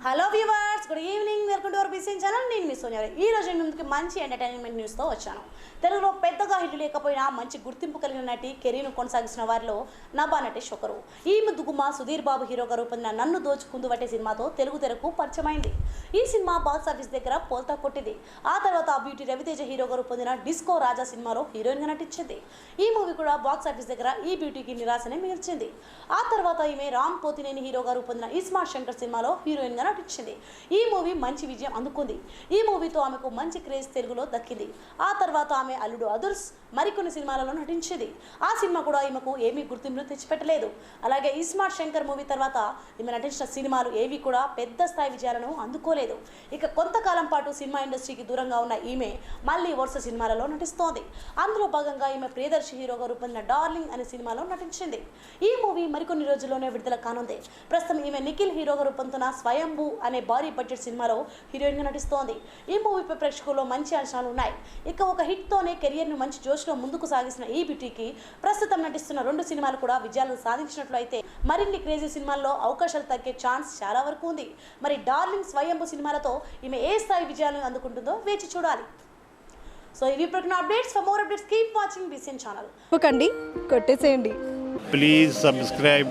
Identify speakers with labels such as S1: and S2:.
S1: Hello viewers, good evening. BCN channel నేను మీ సోనియా ఈ రోజు నేను ముందుకు మంచి ఎంటర్టైన్మెంట్ న్యూస్తో వచ్చాను. తెలుగులో పెద్దగా హిట్ లేకపోయినా మంచి గుర్తింపు కలిగిన నటి కెరీర్ను కొనసాగిస్తున్న వారిలో నభా నటేష్ ఒకరు. ఈ ముద్దుగుమ్మ సుధీర్ బాబు హీరోగా రూపొందిన నన్ను దోచుకుందు వంటి సినిమాతో తెలుగు తెరకు పరిచయమైంది. ఈ సినిమా బాక్స్ ఆఫీస్ దగ్గర పోల్తా కొట్టింది. ఆ తర్వాత బ్యూటీ రవితేజ హీరోగా రూపొందిన డిస్కో రాజా సినిమాలో హీరోయిన్గా నటించింది. ఈ మూవీ కూడా బాక్స్ ఆఫీస్ దగ్గర ఈ బ్యూటీకి నిరాశనే మిగిల్చింది. ఆ తర్వాత ఈమె రామ్ పోతినేని హీరోగా రూపొందిన ఇస్మార్ట్ శంకర్ సినిమాలో హీరోయిన్గా నటించింది. ఈ మూవీ మంచి విజయం అందుకుంది. ఈ మూవీతో ఆమెకు మంచి క్రేజ్ తెలుగులో దక్కింది. ఆ తర్వాత ఆమె అల్లుడు అదుర్స్ మరికొన్ని సినిమాలలో నటించింది. ఆ సినిమా కూడా ఈమెకు ఏమీ గుర్తింపును తెచ్చిపెట్టలేదు. అలాగే ఇస్మార్ట్ శంకర్ మూవీ తర్వాత ఈమె నటించిన సినిమాలు ఏవి కూడా పెద్ద స్థాయి విజయాలను అందుకోలేదు. ఇక కొంతకాలం పాటు సినిమా ఇండస్ట్రీకి దూరంగా ఉన్న ఈమె మళ్ళీ వరుస సినిమాలలో నటిస్తోంది. అందులో భాగంగా ఈమె ప్రియదర్శి హీరోగా రూపొందిన డార్లింగ్ అనే సినిమాలో నటించింది. ఈ మూవీ మరికొన్ని రోజుల్లోనే విడుదల కానుంది. ప్రస్తుతం ఈమె నిఖిల్ హీరోగా రూపొందుతున్న స్వయంభూ అనే భారీ బడ్జెట్ సినిమాలో హీరోయిన్గా నటిస్తోంది. ఈ మూవీపై ప్రేక్షకుల్లో మంచి అంచనాలు ఉన్నాయి. ఇక ఒక హిట్తోనే కెరియర్ను మంచి జోష్లో ముందుకు సాగిస్తున్న ఈ బ్యూటీకి ప్రస్తుతం నటిస్తున్న రెండు సినిమాలు కూడా విజయాలను సాధించినట్లు అయితే మరిన్ని క్రేజీ సినిమాల్లో అవకాశాలు తగ్గే ఛాన్స్ చాలా వరకు ఉంది. మరి డార్లింగ్ స్వయంభూ సినిమాలతో ఈమె ఏ స్థాయి విజయాలను అందుకుంటుందో వేచి చూడాలి. సో ఇవి ఇప్పుడు updates. For more updates keep watching BCN channel
S2: కొట్టేసేయండి.
S3: Please subscribe